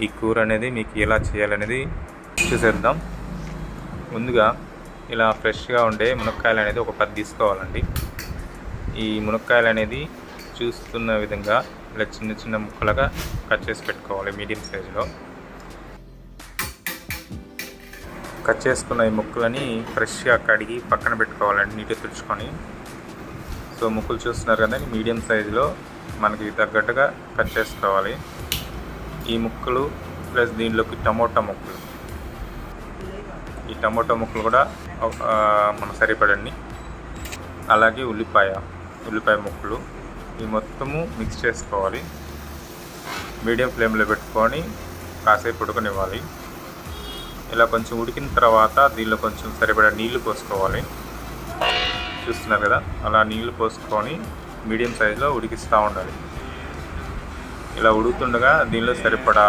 ఈ కూర అనేది మీకు ఎలా చేయాలనేది చూసేద్దాం. ముందుగా ఇలా ఫ్రెష్గా ఉండే మునక్కాయలు అనేది ఒక పది తీసుకోవాలండి. ఈ మునక్కాయలు అనేది చూస్తున్న విధంగా ఇలా చిన్న చిన్న ముక్కలుగా కట్ చేసి పెట్టుకోవాలి మీడియం సైజులో. కట్ చేసుకున్న ఈ ముక్కలని ఫ్రెష్గా కడిగి పక్కన పెట్టుకోవాలండి నీట్గా తుడుచుకొని. సో ముక్కలు చూస్తున్నారు కదా మీడియం సైజులో మనకి తగ్గట్టుగా కట్ చేసుకోవాలి. ఈ ముక్కలు ప్లస్ దీనిలోకి టమోటా ముక్కలు. ఈ టమోటా ముక్కలు కూడా మన సరిపడండి. అలాగే ఉల్లిపాయ ఉల్లిపాయ ముక్కలు. ఈ మొత్తము మిక్స్ చేసుకోవాలి. మీడియం ఫ్లేమ్లో పెట్టుకొని కాసేపు ఉడకనివ్వాలి. ఇలా కొంచెం ఉడికిన తర్వాత దీనిలో కొంచెం సరిపడా నీళ్ళు పోసుకోవాలి. చూస్తున్నారు కదా? అలా నీళ్ళు పోసుకొని మీడియం సైజులో ఉడికిస్తూ ఉండాలి. ఇలా ఉడుకుతుండగా దీనిలో సరిపడా